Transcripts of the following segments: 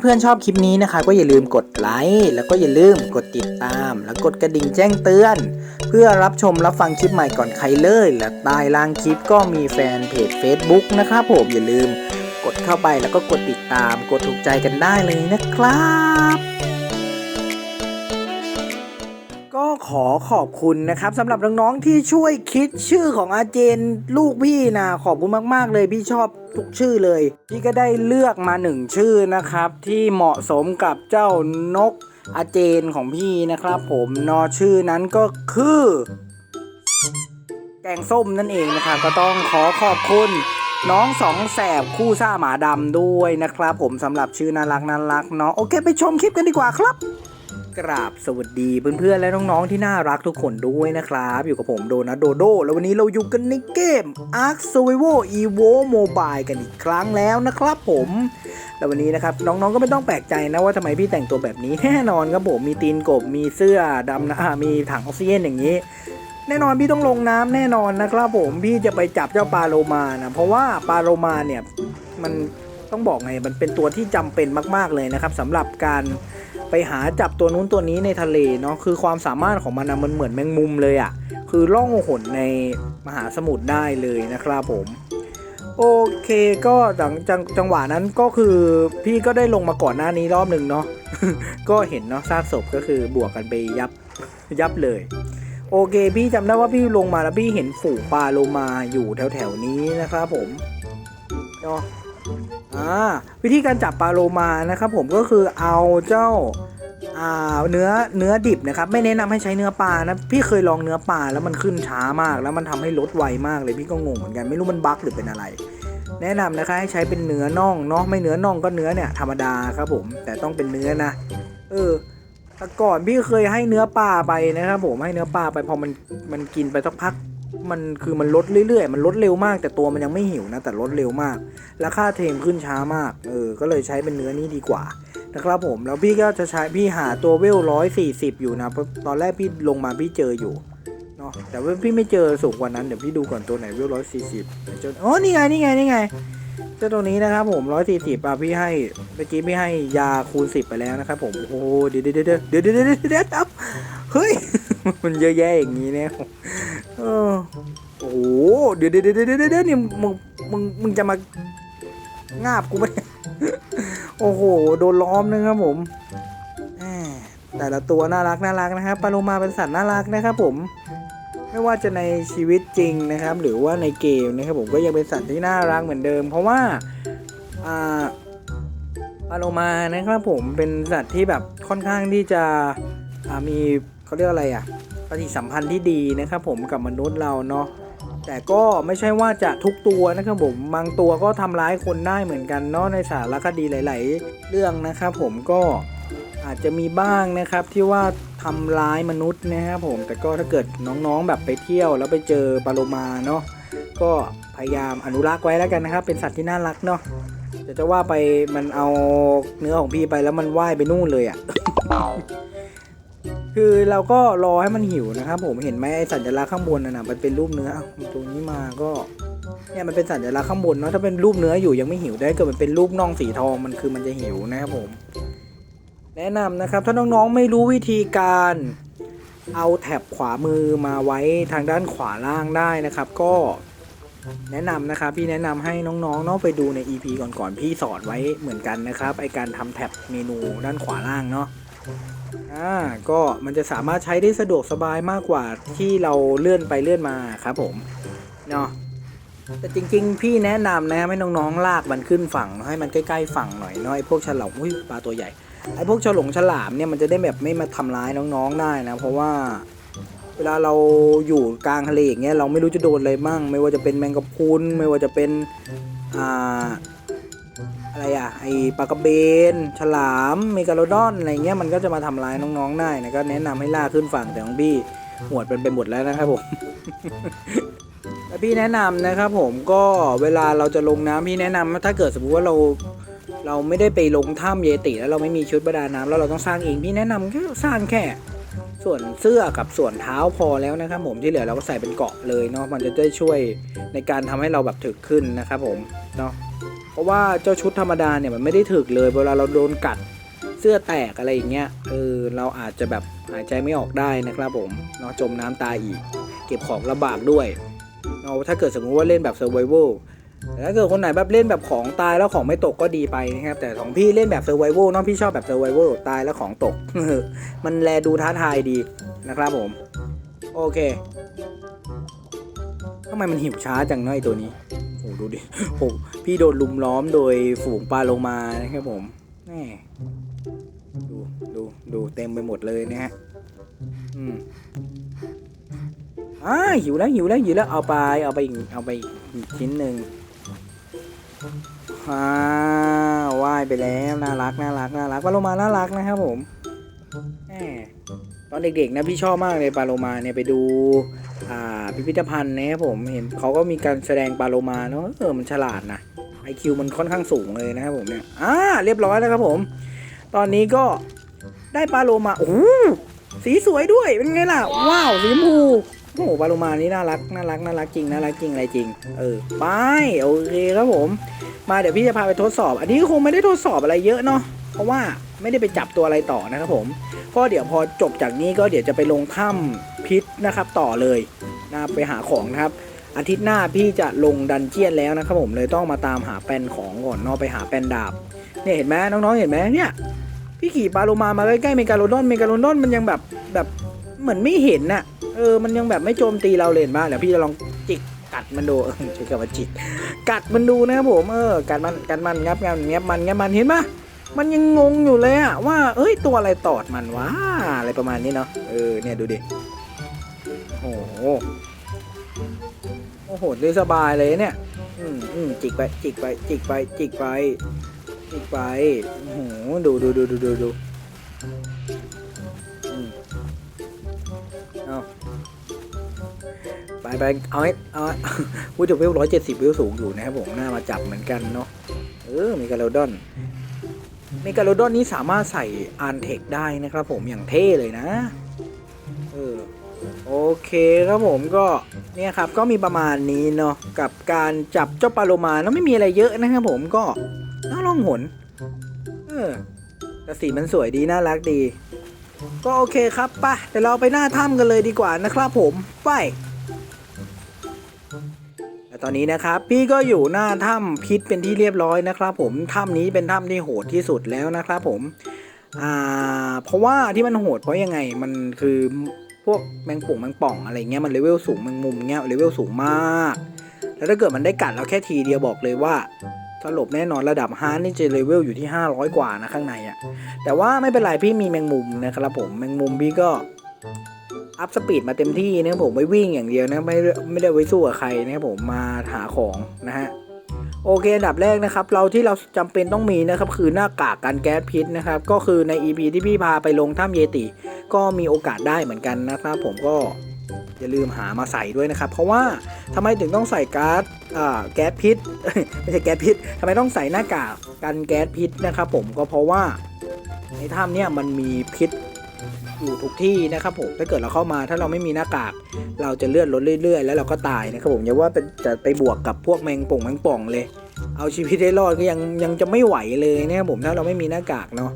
เพื่อนๆชอบคลิปนี้นะคะ ก็อย่าลืมกดไลค์แล้วก็อย่าลืมกดติดตาม แล้วกดกระดิ่งแจ้งเตือน เพื่อรับชมรับฟังคลิปใหม่ก่อนใครเลย และใต้ล่างคลิปก็มีแฟนเพจ Facebook นะครับผมอย่าลืมกดเข้าไปแล้วก็กดติดตาม กดถูกใจกันได้เลยนะครับ ขอขอบคุณนะครับสำหรับน้องๆที่ช่วยคิดชื่อของอาเจนลูกพี่นะขอบคุณมากๆเลยพี่ชอบทุกชื่อเลย พี่ก็ได้เลือกมาหนึ่งชื่อนะครับ ที่เหมาะสมกับเจ้านกอาเจนของพี่นะครับผมนอชื่อนั้นก็คือ แกงส้มนั่นเองนะครับ ก็ต้องขอขอบคุณน้องสองแสบคู่ซ่าหมาดำด้วยนะครับ ผมสำหรับชื่อน่ารักน่ารักเนาะโอเค ไปชมคลิปกันดีกว่าครับ กราบสวัสดีเพื่อนๆและน้องๆที่น่ารักทุกคนด้วยนะครับ อยู่กับผมโดนัทโดโด แล้ววันนี้เราอยู่กันในเกม Ark Survival Evo Mobile กันอีกครั้งแล้วนะครับผมแล้ววันนี้นะครับน้องๆก็ไม่ต้องแปลกใจนะว่าทำไมพี่แต่งตัวแบบนี้แน่นอนครับผมมีตีนกบมีเสื้อดำนะมีถังออกซิเจนอย่างนี้ แน่นอนพี่ต้องลงน้ำแน่นอนนะครับผมพี่จะไปจับเจ้าปลาโลมานะเพราะว่าปลาโลมาเนี่ยมันต้องบอกไงมันเป็นตัวที่จำเป็นมาก ๆเลยนะครับสำหรับการ ไปหาจับตัวนู้นตัวนี้ในทะเลเนาะคือความสามารถของมันนะมันเหมือนแมงมุมเลยอะ่ะคือล่องหนในมหาสมุทรได้เลยนะครับผม โอเคก็จังจงจังหวะนั้นก็คือพี่ก็ได้ลงมาก่อนหน้านี้รอบหนึ่งเนาะก็เห็นเนาะซากศพก็คือบวกกันไปยับยับเลย โอเค พี่จำได้ว่าพี่ลงมาแล้วพี่เห็นฝูงปลาโลมาอยู่แถวแถวๆนี้นะครับผมเนาะ อ่าวิธีการจับปลาโลมานะครับผมก็คือเอาเจ้าาเนื้อเนื้อดิบนะครับไม่แนะนำให้ใช้เนื้อปลานะพี่เคยลองเนื้อปลาแล้วมันขึ้นช้ามาก แล้วมันทำให้ลดไวมากเลยพี่ก็งงเหมือนกันไม่รู้มันบั๊กหรือเป็นอะไร แนะนำนะคะให้ใช้เป็นเนื้อน่องเนาะไม่เนื้อน่องก็เนื้อเนี่ยธรรมดาครับผมแต่ต้องเป็นเนื้อนะ เออแต่ก่อนพี่เคยให้เนื้อปลาไปนะครับผมให้เนื้อปลาไปพอมันมันกินไปสักพัก มันคือมันลดเรื่อยๆ มันลดเร็วมาก แต่ตัวมันยังไม่หิวนะ แต่ลดเร็วมากแล้วค่าเทมขึ้นช้ามาก เออ ก็เลยใช้เป็นเนื้อนี้ดีกว่า นะครับผม แล้วพี่ก็จะใช้พี่หาตัวเวลร้อยสี่สิบอยู่นะเพราะตอนแรกพี่ลงมาพี่เจออยู่ เนาะ แต่ว่าพี่ไม่เจอสูงกว่านั้น เดี๋ยวพี่ดูก่อนตัวไหนเวลร้อยสี่สิบจนอ๋อ นี่ไง นี่ไง นี่ไงเจ้าตัวนี้นะครับผมร้อยสี่สิบอะพี่ให้ เมื่อกี้พี่ให้ยาคูณสิบไปแล้วนะครับผม โอ้เดี๋ยวเดี๋ยวเดี๋ยวเดี๋ยวเดี๋ยวเดี๋ยว เฮ้ย มันเยอะแยะอย่างนี้เนี่ยโอ้โหเดี๋ยวเดี๋ยวเดี๋ยวเดี๋ยวเดี๋ยวนี่มึงมึงมึงจะมางาบกูไหมโอ้โห โดนล้อมนะครับผมแต่ละตัวน่ารักน่ารักนะครับปลาโลมาเป็นสัตว์น่ารักนะครับผม ไม่ว่าจะในชีวิตจริงนะครับ หรือว่าในเกมนะครับผมก็ยังเป็นสัตว์ที่น่ารักเหมือนเดิม เพราะว่าปลาโลมานะครับผมเป็นสัตว์ที่แบบค่อนข้างที่จะมี เขาเรียกอะไรอะปฏิสัมพันธ์ที่ดีนะครับผมกับมนุษย์เราเนาะแต่ก็ไม่ใช่ว่าจะทุกตัวนะครับผมบางตัวก็ทำร้ายคนได้เหมือนกันเนาะในสารคดีหลาย ๆ เรื่องนะครับผมก็อาจจะมีบ้างนะครับที่ว่าทำร้ายมนุษย์นะครับผมแต่ก็ถ้าเกิดน้องๆแบบไปเที่ยว แล้วไปเจอปลาโลมาเนาะก็พยายามอนุรักษ์ไว้แล้วกันนะครับ เป็นสัตว์ที่น่ารักเนาะแต่จะว่าไปมันเอาเนื้อของพี่ไปแล้วมันว่ายไปนู่นเลยอะ่ะ คือเราก็รอให้มันหิวนะครับผมเห็นไหมไอสัญลักษณ์ข้างบนน่ะนะมันเป็นรูปเนื้อตัวนี้มาก็เนี่ยมันเป็นสัญลักษณ์ข้างบนเนาะถ้าเป็นรูปเนื้ออยู่ยังไม่หิวได้เกิดมันเป็นรูปน่องสีทองมันคือมันจะหิวนะครับผม แนะนำนะครับ ถ้าน้องๆไม่รู้วิธีการเอาแท็บขวามือมาไว้ทางด้านขวาล่างได้นะครับ ก็แนะนำนะครับพี่แนะนำให้น้องๆเนาะไปดูใน EP ก่อนๆพี่สอนไว้เหมือนกันนะครับไอการทำแท็บเมนูด้านขวาล่างเนาะ อ่าก็มันจะสามารถใช้ได้สะดวกสบายมากกว่าที่เราเลื่อนไปเลื่อนมาครับผมเนาะแต่จริงๆ พี่แนะนำนะให้น้องๆลากมันขึ้นฝั่งให้มันใกล้ๆฝั่งหน่อยเนาะไอพวกฉลามอุ้ยปลาตัวใหญ่ไอ้พวกฉลงฉลามเนี่ยมันจะได้แบบไม่มาทำร้ายน้องๆได้นะ เพราะว่าเวลาเราอยู่กลางทะเลอย่างเงี้ยเราไม่รู้จะโดนอะไรมั่ง ไม่ว่าจะเป็นแมงกะพรุนไม่ว่าจะเป็นอ่า อะไรอะไอปลากระเบน ฉลามเมกาโลดอนอะไรเงี้ยมันก็จะมาทำร้ายน้องๆได้นะก็แนะนำให้ล่าขึ้นฝั่งแต่ของพี่หวดเป็นไปหมดแล้วนะครับผมแต่พี่แนะนำนะครับผมก็เวลาเราจะลงน้ำพี่แนะนำว่าถ้าเกิดสมมติว่าเราเราไม่ได้ไปลงถ้ำเยติ แล้วเราไม่มีชุดประดาน้ำแล้วเราต้องสร้างเองพี่แนะนำแค่สร้างแค่ ส่วนเสื้อกับส่วนเท้าพอแล้วนะครับผมที่เหลือเราก็ใส่เป็นเกาะเลยเนาะมันจะได้ช่วยในการทำให้เราแบบถึกขึ้นนะครับผมเนาะ ราะว่าเจ้าชุดธรรมดาเนี่ยมันไม่ได้ถึกเลยเวลาเราโดนกัดเสื้อแตกอะไรอย่างเงี้ยเออเราอาจจะแบบหายใจไม่ออกได้นะครับผมเนาะจมน้ำตายอีก เก็บของลำบากด้วยเนาะถ้าเกิดสมมุติว่าเล่นแบบ survival แต่ถ้าเกิดคนไหนแบบเล่นแบบของตายแล้วของไม่ตกก็ดีไปนะครับแต่ของพี่เล่นแบบ survival เนาะพี่ชอบแบบ survival ตายแล้วของตก มันแลดูท้าทายดีนะครับผม โอเค ทำไมมันหิวช้าจังเนาะไอตัวนี้โอ้ดูดิโอ้พี่โดนลุมล้อมโดยฝูงปลาโลมานะครับผมแม่ดูดูดูเต็มไปหมดเลยนะฮะอืมอ่าหิวแล้วหิวแล้วหิวแล้วเอาไปเอาไปอีกเอาไปอีกชิ้นหนึ่งอ่าว่ายไปแล้วน่ารักน่ารักน่ารักปลาโลมาน่ารักนะครับผมแหมตอนเด็กๆนะพี่ชอบมากเลยปลาโลมาเนี่ยไปดู อ่าพิพิธภัณฑ์นะครับผมเห็นเขาก็มีการแสดงปลาโลมาเนาะเออมันฉลาดนะไอคิวมันค่อนข้างสูงเลยนะครับผมเนี่ยอ่าเรียบร้อยแล้วครับผม ตอนนี้ก็ได้ปลาโลมาโอ้สีสวยด้วยเป็นไงล่ะ ว้าวสีชมพูโอ้โหปลาโลมานี่น่ารักน่ารักน่ารักจริงน่ารักจริงอะไรจริง เออไปโอเคครับผม มาเดี๋ยวพี่จะพาไปทดสอบ อันนี้คงไม่ได้ทดสอบอะไรเยอะเนาะเพราะว่าไม่ได้ไปจับตัวอะไรต่อนะครับผม ก็เดี๋ยวพอจบจากนี้ก็เดี๋ยวจะไปลงถ้ำ พิษนะครับ ต่อเลยนะไปหาของนะครับ อาทิตย์หน้าพี่จะลงดันเจียนแล้วนะครับผมเลยต้องมาตามหาแปลนของก่อนเนาะไปหาแปลนดาบ เนี่ยเห็นไหมน้องๆเห็นไหมเนี่ยพี่ขี่ปลาโลมามาใกล้ๆเมกาโลดอนเมกาโลดอนมันยังแบบแบบเหมือนไม่เห็นน่ะเออมันยังแบบไม่โจมตีเราเลยเห็นปะเดี๋ยวพี่จะลองจิกกัดมันดูใช้คำว่าจิกกัดมันดูนะครับผมเออกัดมันกัดมันงับงับงับมันงับมันเห็นปะมันยังงงอยู่เลยอะว่า เอ้ยตัวอะไรตอดมันวะอะไรประมาณนี้เนาะเออเนี่ยดูดิ โอ้โห โอ้โหได้สบายเลยเนี่ย อืมอืมจิกไป จิกไป จิกไป จิกไป จิกไป โอ้โห ดูดูดูดูดูดูเอาไปไปเอาให้เอาให้พูดถึงวร้อยเจ็ดสิบวิวสูงอยู่นะครับผมหน้ามาจับเหมือนกันเนาะ เออ มีกาโลดอนมีกาโลดอนนี้สามารถใส่อันเทคได้นะครับผมอย่างเท่เลยนะ เออ โอเคครับผมก็เนี่ยครับก็มีประมาณนี้เนาะกับการจับเจ้าปลาโลมาแล้วไม่มีอะไรเยอะนะครับผมก็น่าล่องหนเออแต่สีมันสวยดีน่ารักดี ก็โอเคครับไปเดี๋ยวเราไปหน้าถ้ำกันเลยดีกว่านะครับผมไปและตอนนี้นะครับพี่ก็อยู่หน้าถ้ำพิษเป็นที่เรียบร้อยนะครับ ผมถ้ำนี้เป็นถ้ำที่โหดที่สุดแล้วนะครับผมอ่าเพราะว่าที่มันโหดเพราะยังไงมันคือ วกแมงป่งแมงป่องอะไรเงี้ยมันเลเวลสูงแมงมุมเงี้ยเลเวลสูงมาก แล้วถ้าเกิดมันได้กัดเราแค่ทีเดียวบอกเลยว่าสลบแน่นอนระดับฮาร์ดนี่จะเลเวลอยู่ที่ 500 กว่านะข้างในอะ่ะแต่ว่าไม่เป็นไรพี่มีแมงมุมนะครับผมแมงมุมพี่ก็อัพสปีดมาเต็มที่นะผมไม่วิ่งอย่างเดียวนะไม่ไม่ได้ไว้สู้กับใครนะผมมาหาของนะฮะ โอเคอันดับแรกนะครับ เราที่เราจำเป็นต้องมีนะครับคือหน้ากากกันแก๊สพิษนะครับ ก็คือใน EP ที่พี่พาไปลงถ้ำเยติ ก็มีโอกาสได้เหมือนกันนะครับ ผมก็อย่าลืมหามาใส่ด้วยนะครับ เพราะว่าทำไมถึงต้องใส่ก๊าซอ่าแก๊สพิษไม่ใช่แก๊สพิษทำไมต้องใส่หน้ากากกันแก๊สพิษนะครับ ผมก็เพราะว่าในถ้ำเนี่ยมันมีพิษ อยู่ทุกที่นะครับผมถ้าเกิดเราเข้ามาถ้าเราไม่มีหน้ากาก เราจะเลือนลดเรื่อยๆ แล้วเราก็ตายนะครับผมอย่าว่าเป็นจะไปบวกกับพวกแมงป่องแมงป่องเลย เอาชีวิตได้รอดก็ยังยังจะไม่ไหวเลยนะครับผมถ้าเราไม่มีหน้ากากเนาะ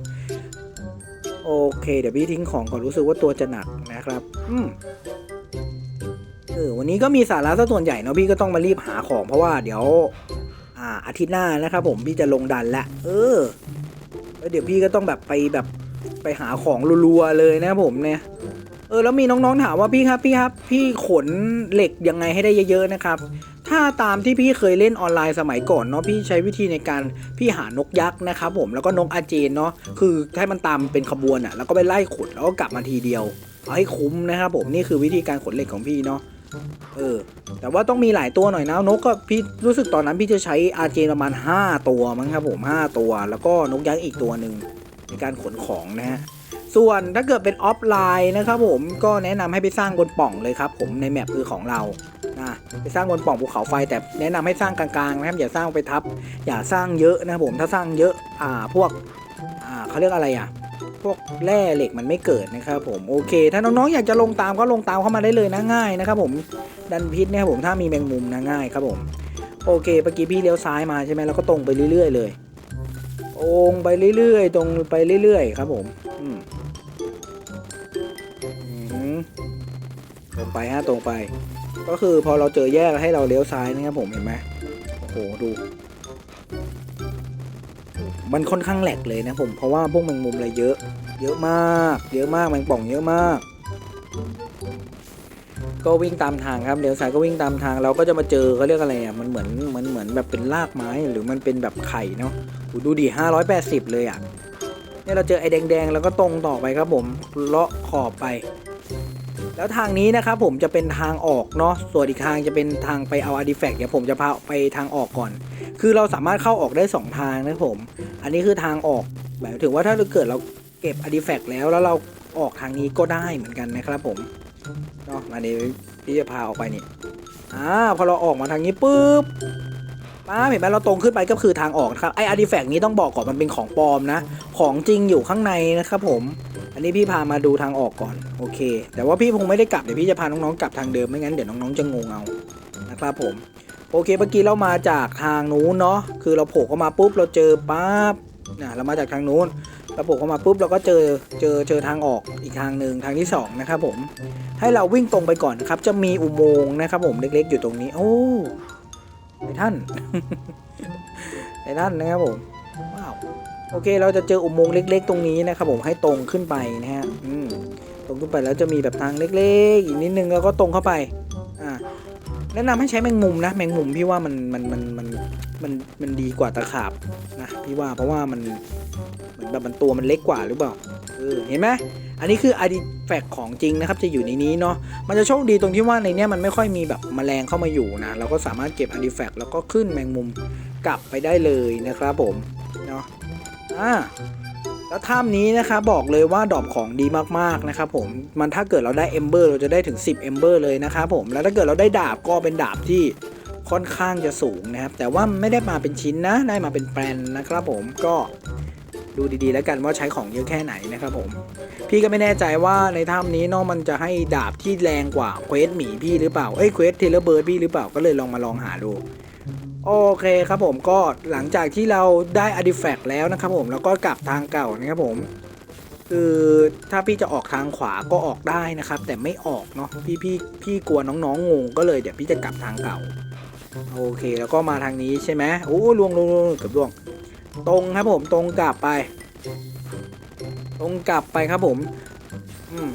โอเค เดี๋ยวพี่ทิ้งของก่อนรู้สึกว่าตัวจะหนักนะครับ อืมเออวันนี้ก็มีสาระซะส่วนใหญ่เนาะพี่ก็ต้องมารีบหาของเพราะว่าเดี๋ยว อ่าอาทิตย์หน้านะครับผมพี่จะลงดันละเออแล้วเดี๋ยวพี่ก็ต้องแบบไปแบบ ไปหาของรัวๆเลยนะครับผมเนี่ยเออแล้วมีน้องๆถามว่าพี่ครับพี่ครับ พี่ขนเหล็กยังไงให้ได้เยอะๆนะครับ ถ้าตามที่พี่เคยเล่นออนไลน์สมัยก่อนเนาะพี่ใช้วิธีในการพี่หานกยักษ์นะครับผมแล้วก็นกอาเจนเนาะคือให้มันตามเป็นขบวนอะ่ะแล้วก็ไปไล่ขนแล้วก็กลับมาทีเดียวเอาให้คุ้มนะครับผมนี่คือวิธีการขนเหล็กของพี่เนาะเออแต่ว่าต้องมีหลายตัวหน่อยนะนกก็พี่รู้สึกตอนนั้นพี่จะใช้อาเจนประมาณ 5 ตัวมั้งครับผม5ตัว แล้วก็นกยักษ์อีกตัวหนึ่ง ในการขนของนะฮะส่วนถ้าเกิดเป็นออฟไลน์นะครับผมก็แนะนำให้ไปสร้างบนป่องเลยครับ ผมในแมปคือของเรานะไปสร้างบนป่องภูเขาไฟ แต่แนะนำให้สร้างกลางๆนะครับอย่าสร้างไปทับ อย่าสร้างเยอะนะครับผมถ้าสร้างเยอะอ่าพวกอ่าเขาเรียกอะไรอะพวกแร่เหล็กมันไม่เกิดนะครับผมโอเค ถ้าน้องๆอยากจะลงตามก็ลงตามเข้ามาได้เลยนะง่ายนะครับผมดันพิษเนะครับผมถ้ามีแมงมุมนะง่ายครับผมโอเคเมื่อกี้พี่เลี้ยวซ้ายมาใช่ไหมแล้วก็ตรงไปเรื่อยๆเลย งไปเรื่อยๆ ตรงไปเรื่อยๆ ครับผมอืมอืมตรงไปฮะตรงไป ก็คือพอเราเจอแยกให้เราเลี้ยวซ้ายนะครับผมเห็นไหมโอ้โหดู มันค่อนข้างแหลกเลยนะผมเพราะว่าพวกแมงมุมอะไรเยอะ เยอะมาก เยอะมากแมงป่องเยอะมากก็วิ่งตามทางครับเลี้ยวซ้ายก็วิ่งตามทางเราก็จะมาเจอเขาเรียกอะไรอะมันเหมือนมันเหมือนแบบเป็นรากไม้หรือมันเป็นแบบไข่เนาะโห ดูดิ580 เลยอะเนี่ยเราเจอไอ้แดงๆ แล้วก็ตรงต่อไปครับผมเลาะขอบไป แล้วทางนี้นะครับผมจะเป็นทางออกเนาะส่วนอีกทางจะเป็นทางไปเอาอาร์ติแฟกต์เดี๋ยวผมจะพาไปทางออกก่อน คือเราสามารถเข้าออกได้สองทางนะผม อันนี้คือทางออกหมายถึงว่าถ้าเกิดเราเก็บอาร์ติแฟกต์แล้วแล้วเราออกทางนี้ก็ได้เหมือนกันนะครับผมเนาะมาเดี๋ยวพี่จะพาออกไปนี่อ่าพอเราออกมาทางนี้ปุ๊บ ป้าเห็นไหมเราตรงขึ้นไปก็คือทางออกนะครับไออาร์ติแฟกต์นี้ต้องบอกก่อนมันเป็นของปลอมนะ ของจริงอยู่ข้างในนะครับผม อันนี้พี่พามาดูทางออกก่อนโอเค แต่ว่าพี่คงไม่ได้กลับเดี๋ยวพี่จะพาน้องๆกลับทางเดิมไม่งั้นเดี๋ยวน้องๆจะงงเอานะครับผม โอเคเมื่อกี้เรามาจากทางนู้นเนาะคือเราโผล่เข้ามาปุ๊บเราเจอปั๊บนะเรามาจากทางนู้นเราโผล่เข้ามาปุ๊บเราก็เจอเจอเจอทางออกอีกทางหนึ่งทางที่สองนะครับผมให้เราวิ่งตรงไปก่อนนะครับจะมีอุโมงค์นะครับผมเล็กๆอยู่ตรงนี้ โอ้ ไอ้ท่านไอ้ท่านนะครับผมว้าวโอเค เราจะเจออุโมงค์เล็ก ๆ ตรงนี้นะครับผมให้ตรงขึ้นไปนะฮะอืมตรงขึ้นไปแล้วจะมีแบบทางเล็กๆอีกนิดนึงแล้วก็ตรงเข้าไปอ่าแนะนำให้ใช้แมงมุมนะแมงมุมพี่ว่ามันมันมันมัน มันมันดีกว่าตะขาบนะพี่ว่าเพราะว่ามันเหมือนแบบมันตัวมันเล็กกว่าหรือเปล่าเออเห็นไหมอันนี้คืออาร์ติแฟกของจริงนะครับจะอยู่ในนี้เนาะมันจะโชคดีตรงที่ว่าในเนี้ยมันไม่ค่อยมีแบบแมลงเข้ามาอยู่นะเราก็สามารถเก็บอาร์ติแฟกแล้วก็ขึ้นแมงมุมกลับไปได้เลยนะครับผมเนาะอ่าแล้วถ้ำนี้นะครับบอกเลยว่าดอปของดีมากๆนะครับผมมันถ้าเกิดเราได้เอมเบอร์เราจะได้ถึง 10เอมเบอร์เลยนะครับผมแล้วถ้าเกิดเราได้ดาบก็เป็นดาบที่ ค่อนข้างจะสูงนะครับ แต่ว่าไม่ได้มาเป็นชิ้นนะ ได้มาเป็นแปลนนะครับผมก็ดูดีๆ แล้วกันว่าใช้ของเยอะแค่ไหนนะครับผม พี่ก็ไม่แน่ใจว่าในถ้ำนี้นาะมันจะให้ดาบที่แรงกว่าเควสหมีพี่หรือเปล่า เอ้ยเควสเทเลเบิร์ดพี่หรือเปล่าก็เลยลองมาลองหาดู โอเคครับผมก็หลังจากที่เราได้อาร์ติแฟกต์แล้วนะครับผมแล้วก็กลับทางเก่านะครับผม คือถ้าพี่จะออกทางขวาก็ออกได้นะครับ แต่ไม่ออกเนาะพี่พี่พี่กลัวน้องๆงงก็เลยเดี๋ยวพี่จะกลับทางเก่า โอเคแล้วก็มาทางนี้ใช่ไหมโอ้ลวงลวงลวงเกือบลวง ตรงครับผมตรงกลับไป ตรงกลับไปครับผมอืม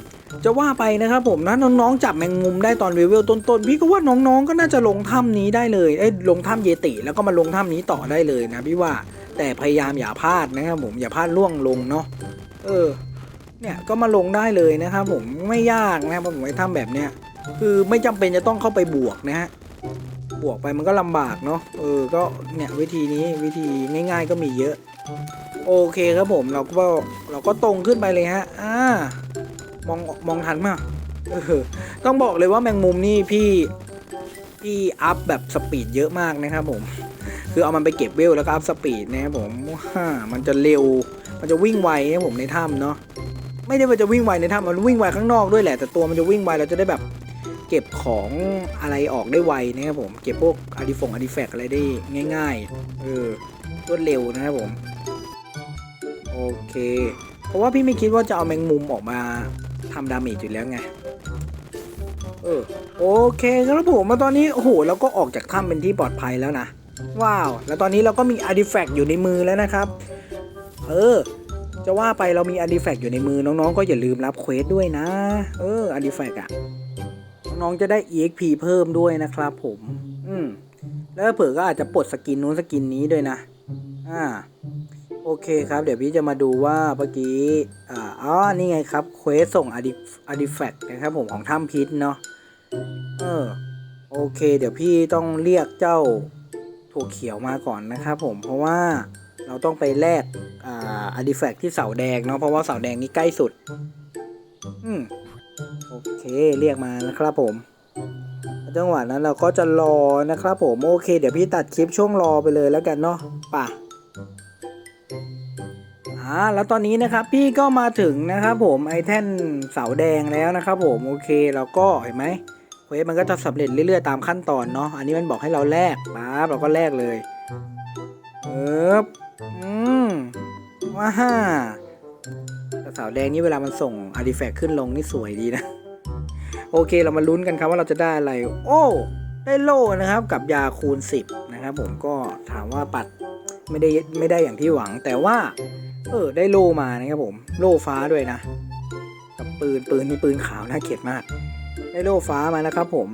จะว่าไปนะครับผมนะน้องๆจับแมงมุมได้ตอนเลเวลต้นๆพี่ก็ว่าน้องๆก็น่าจะลงถ้ำนี้ได้เลยเอ้ยลงถ้ำเยติแล้วก็มาลงถ้ำนี้ต่อได้เลยนะพี่ว่าแต่พยายามอย่าพลาดนะครับผมอย่าพลาดล่วงลงเนาะเออ เนี่ยก็มาลงได้เลยนะครับผมไม่ยากนะครับผมไอ้ถ้ำแบบเนี้ยคือไม่จำเป็นจะต้องเข้าไปบวกนะฮะ บวกไปมันก็ลำบากเนาะเออก็เนี่ยวิธีนี้วิธีง่าย ๆ ก็มีเยอะ โอเคครับผมเราก็เราก็ตรงขึ้นไปเลยฮะอ่ามองมองทันมากเออต้องบอกเลยว่าแมงมุมนี่พี่พี่อัพแบบสปีดเยอะมากนะครับผม คือเอามันไปเก็บเวลแล้วก็อัพสปีดนะครับผมว้ามันจะเร็ว มันจะวิ่งไวนะผมในถ้ำเนาะไม่ได้ว่าจะวิ่งไวในถ้ำมันวิ่งไวข้างนอกด้วยแหละแต่ตัวมันจะวิ่งไวเราจะได้แบบ เก็บของอะไรออกได้ไวนะครับผม เก็บพวกอาร์ติฟงอาร์ติแฟกอะไรได้ง่ายๆ เออรวดเร็วนะครับผม โอเค เพราะว่าพี่ไม่คิดว่าจะเอาแมงมุมออกมาทำดาเมจอยู่แล้วไง เออ โอเคครับผมมาตอนนี้ โอ้โหเราก็ออกจากถ้ำเป็นที่ปลอดภัยแล้วนะ ว้าว แล้วตอนนี้เราก็มีอาร์ติแฟกต์อยู่ในมือแล้วนะครับ เออจะว่าไปเรามีอาร์ติแฟกต์อยู่ในมือน้องๆ ก็อย่าลืมรับเควสด้วยนะ เอออาร์ติแฟกต์อะ น้องๆจะได้ EXP เพิ่มด้วยนะครับผม อืม แล้วเผื่อก็อาจจะปลดสกินนู้นสกินนี้ด้วยนะ อ่า โอเคครับ เดี๋ยวพี่จะมาดูว่าเมื่อกี้ อ่า อ๋อ นี่ไงครับ เควสส่งอาร์ดิอาร์ดิแฟกต์นะครับผมของถ้ำพิษเนาะ เออ โอเค เดี๋ยวพี่ต้องเรียกเจ้าถั่วเขียวมาก่อนนะครับผม เพราะว่าเราต้องไปแลกอ่าอาร์ดิแฟกต์ที่เสาแดงเนาะ เพราะว่าเสาแดงนี่ใกล้สุด อืม โอเคเรียกมานะครับผมจังหวะนั้นเราก็จะรอนะครับผมโอเคเดี๋ยวพี่ตัดคลิปช่วงรอไปเลยแล้วกันเนาะป่ะอ่าแล้วตอนนี้นะครับพี่ก็มาถึงนะครับผมไอแท่นเสาแดงแล้วนะครับผมโอเคเราก็เห็นไหมเควสมันก็จะสำเร็จเรื่อยๆตามขั้นตอนเนาะอันนี้มันบอกให้เราแลกปั๊บเราก็แลกเลยเอ๊บอืมว้าฮ่า แต่สาวแดงนี่เวลามันส่งอาร์ติแฟกต์ขึ้นลงนี่สวยดีนะ โอเคเรามาลุ้นกันครับว่าเราจะได้อะไร โอ้ได้โล่นะครับ กับยาคูณ 10 นะครับผมก็ถามว่าปัดไม่ได้ไม่ได้อย่างที่หวัง แต่ว่า เออ ได้โล่มานะครับผม โล่ฟ้าด้วยนะกับปืนปืนนี่ปืนขาวน่าเกลียดมาก ได้โล่ฟ้ามาแล้วครับผม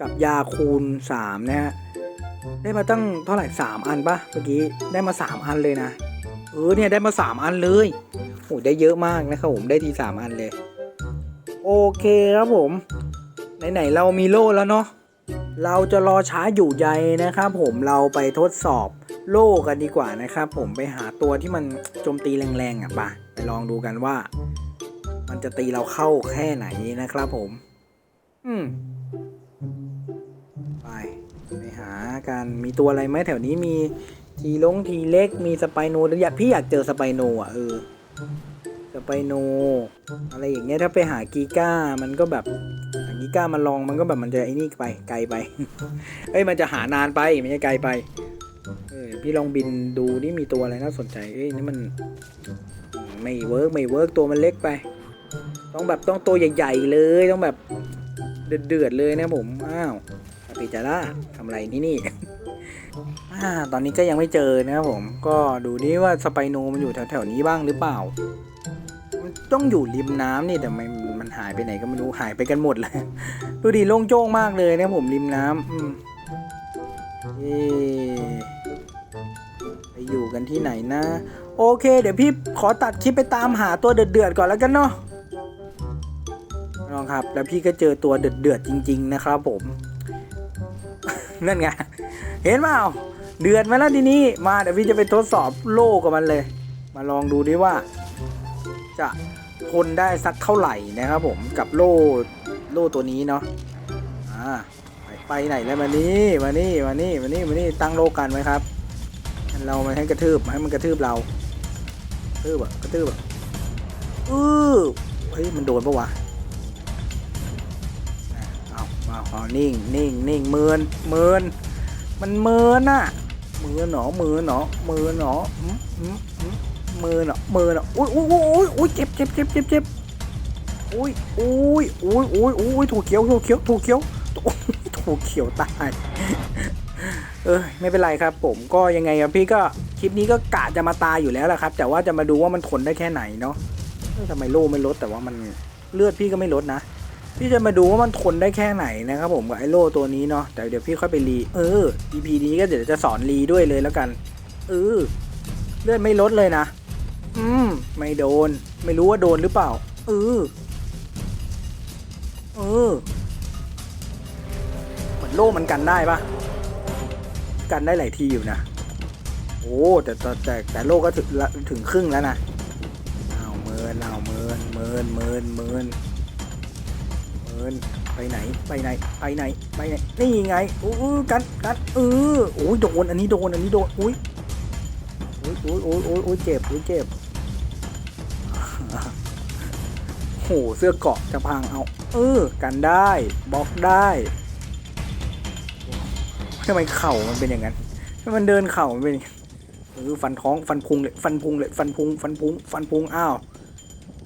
กับยาคูณ 3 นะฮะได้มาตั้งเท่าไหร่ 3 อันปะเมื่อกี้ได้มา 3 อันเลยนะเออเนี่ยได้มา 3 อันเลย โอ้ได้เยอะมากนะครับผมได้ที3อันเลย โอเคครับผม ไหนๆเรามีโล่แล้วเนาะเราจะรอช้าอยู่ใยนะครับผมเราไปทดสอบโล่กันดีกว่านะครับผมไปหาตัวที่มันโจมตีแรงๆอะปะไปลองดูกันว่า มันจะตีเราเข้าแค่ไหนนะครับผม อืมไปไปหากันมีตัวอะไรไหมแถวนี้มีทีลงทีเล็กมีสไปโนอยากพี่อยากเจอสไปโนอะเออ สไปโน อะไรอย่างเงี้ยถ้าไปหากีก้ามันก็แบบหากีก้ามาลองมันก็แบบมันจะไอ้นี่ไปไกลไปเอ้ยมันจะหานานไปมันจะไกลไปเออพี่ลองบินดูนี่มีตัวอะไรน่าสนใจเอ้ยนี่มันไม่เวิร์กไม่เวิร์กตัวมันเล็กไป ต้องแบบต้องตัวใหญ่ ๆ เลยต้องแบบเดือดๆเลยนะผมอ้าวปิจาระทำอะไรที่นี่ อ่าตอนนี้ก็ยังไม่เจอนะครับผม ก็ดูนี่ว่าสไปโนมันอยู่แถวๆนี้บ้างหรือเปล่า มันต้องอยู่ริมน้ำนี่แต่มันมันหายไปไหนก็ไม่รู้หายไปกันหมดเลย ดูดิโล่งโจ้งมากเลยนะผมริมน้ำอืมเอไปอยู่กันที่ไหนนะ โอเค เดี๋ยวพี่ขอตัดคลิปไปตามหาตัวเดือดๆก่อนแล้วกันเนาะลองครับ แล้วพี่ก็เจอตัวเดือดๆจริง ๆ นะครับผม นั่นไง เห็นเปล่าเดือดมาแล้วทีนี้มาเดี๋ยวพี่จะไปทดสอบโล่กับมันเลย มาลองดูดิว่า จะทนได้สักเท่าไหร่นะครับผมกับโล่โล่ตัวนี้เนาะอ่าไปไหนแล้วมานี่มานี่มานี่มานี่มานี่ตั้งโลกันไว้ครับเรามาให้กระทืบให้มันกระทืบเรากระทืบอะกระทืบอะอือเฮ้ยมันโดนปะวะเอาเอาเอานิ่งนิ่งนิ่งเมินเมิน มันเมินอะมือหนอมือหนอมือหนออืมอืมอืมมือเนาะมือเนาะอุ้ยอุ้ยอุ้ยอุ้ยเจ็บเจ็บเจ็บเจ็บเจ็บอุ้ยอุ้ยอุ้ยอุ้ยอุ้ยถูกเขียวถูกเขียวถูกเขียวถูกเขียวตายเออไม่เป็นไรครับ ผมก็ยังไงครับพี่ก็คลิปนี้ก็กะจะมาตายอยู่แล้วแหละครับ แต่ว่าจะมาดูว่ามันทนได้แค่ไหนเนาะทำไมโล่ไม่ลดแต่ว่ามันเลือดพี่ก็ไม่ลดนะ พี่จะมาดูว่ามันทนได้แค่ไหนนะครับผมกับไอ้โล่ตัวนี้เนาะแต่เดี๋ยวพี่ค่อยไปรีเออ EP นี้ก็เดี๋ยวจะสอนรีด้วยเลยแล้วกันเออเลือดไม่ลดเลยนะ อืม ไม่โดน ไม่รู้ว่าโดนหรือเปล่าเออเออเหมือนโล่มันกันได้ปะกันได้หลายทีอยู่นะ โอ้แต่แต่แต่แต่โล่ก็ถึงถึงครึ่งแล้วนะเอาเมินเอาเมินเมินเมินเมิน เมินไปไหนไปไหนไปไหนไปไหนนี่ไงอู้กันกันเออโอ้ยโดนอันนี้โดนอันนี้โดนอุ้ยอุ้ยอุ้ยอุ้ยอุ้ยอุ้ยเจ็บอุ้ยเจ็บโหเสื้อเกาะจะพังเอา เออ กันได้บล็อกได้ทำไมเข่ามันเป็นอย่างนั้นทำไมมันเดินเข่ามันเป็นเออฟันท้องฟันพุงเลยฟันพุงเลยฟันพุงฟันพุงฟันพุงอ้าว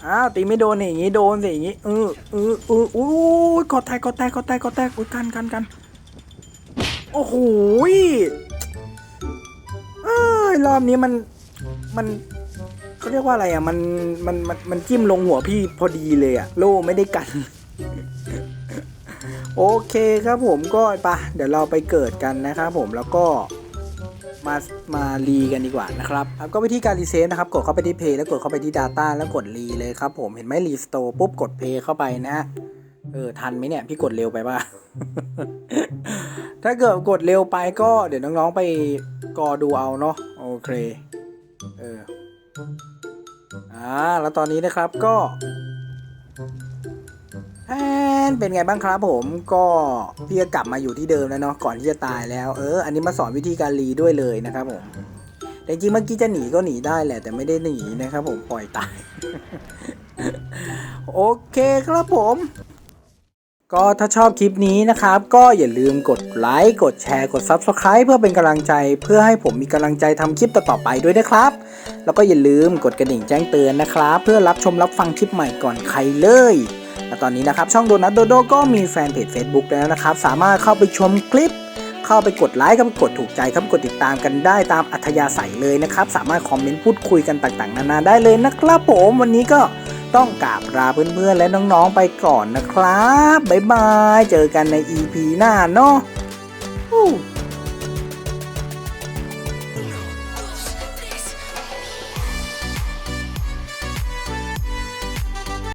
อ้าวตีไม่โดนนี่อย่างงี้โดนสิอย่างงี้เออเออเอออุ้ยกอดแตกกอดแตกกอดแตกกอดแตกอุ้ยกันกันกันโอ้โหเอ้ยรอบนี้มันมันเขาเรียกว่าอะไรอะมันมันมันมันจิ้มลงหัวพี่พอดีเลยอะ โล่ไม่ได้กัน โอเคครับผมก็ไปเดี๋ยวเราไปเกิดกันนะครับผมแล้วก็ มามารีกันดีกว่านะครับแล้วก็วิธีการรีเซ็ตนะครับกดเข้าไปที่ Play แล้วกดเข้าไปที่ Data แล้วกดรีเลยครับผมเห็นไหมรีสโตร์ปุ๊บกด Play เข้าไปนะฮะเออทันไหมเนี่ยพี่กดเร็วไปป่ะ ถ้าเกิดกดเร็วไปก็เดี๋ยวน้องๆไปกอดูเอาเนาะโอเคเอออ่าแล้วตอนนี้นะครับก็ เป็นไงบ้างครับผมก็พี่ก็กลับมาอยู่ที่เดิมแล้วเนาะก่อนที่จะตายแล้วเอออันนี้มาสอนวิธีการรีด้วยเลยนะครับผมแต่จริงเมื่อกี้จะหนีก็หนีได้แหละ แต่ไม่ได้หนีนะครับผมปล่อยตาย โอเคครับผม ก็ถ้าชอบคลิปนี้นะครับ ก็อย่าลืมกดไลค์กดแชร์กด Subscribe เพื่อเป็นกำลังใจ เพื่อให้ผมมีกำลังใจทำคลิปต่อๆไปด้วยนะครับ แล้วก็อย่าลืมกดกระดิ่งแจ้งเตือนนะครับ เพื่อรับชมรับฟังคลิปใหม่ก่อนใครเลย และตอนนี้นะครับช่องโดนัทโดโดก็มีแฟนเพจ Facebook แล้วนะครับ สามารถเข้าไปชมคลิป เข้าไปกดไลค์ครับกดถูกใจครับกดติดตามกันได้ตามอัธยาศัยเลยนะครับ สามารถคอมเมนต์พูดคุยกันต่างๆ นานาได้เลยนะครับผมวันนี้ก็ต้องกราบลาเพื่อนๆและน้องๆไปก่อนนะครับ บ๊ายบาย เจอกันใน EP หน้าเนาะ